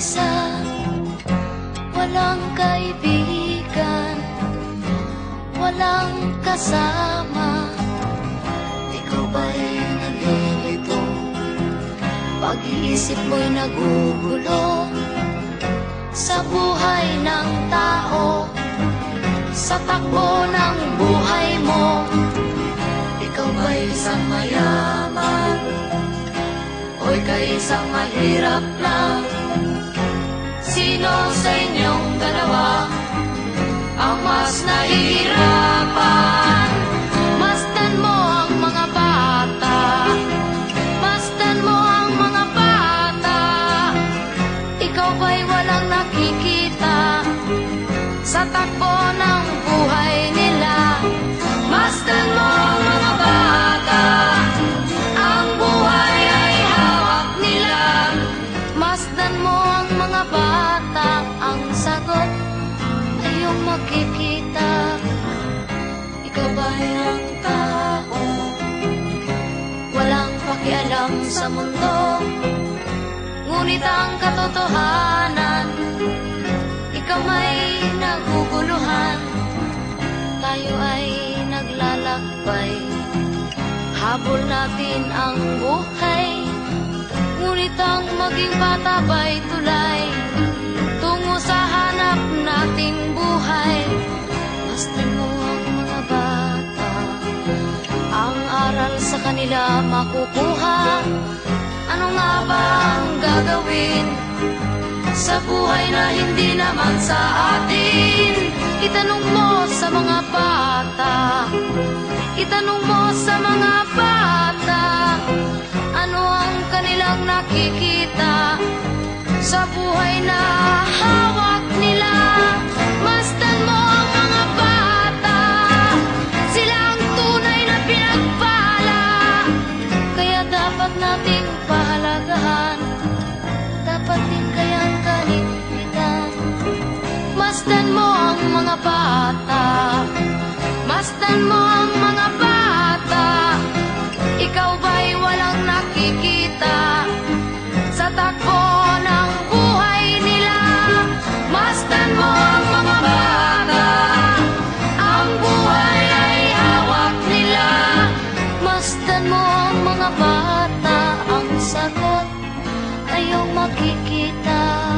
isa Walang kaibigan Walang kasama. Ikaw ba'y nalilito? Pag-iisip mo'y nagugulo. Sa buhay ng tao Sa takbo ng buhay mo. Ikaw ba'y isang mayaman O ika'y isang mahirap lang. Sino sa inyong dalawa Ang mas nahihirapan? Masdan mo ang mga bata Masdan mo ang mga bata. Ikaw ba'y Ikaw ba'y ang tao. Walang pakialam sa mundo Ngunit ang katotohanan Ikaw ay naguguluhan. Tayo ay naglalakbay Habol natin ang buhay Ngunit ang maging bata ba'y tulay makukuha? Ano nga ba ang gagawin Sa buhay na hindi naman sa atin? Itanong mo sa mga bata. Itanong mo sa mga bata Ano ang kanilang nakikita Sa buhay Masdan mo ang mga bata. Masdan mo ang mga bata. Ikaw ba'y walang nakikita Sa takbo ng buhay nila? Masdan mo ang mga bata. Ang buhay ay hawak nila. Masdan mo ang mga bata. Ang sagot ayaw makikita.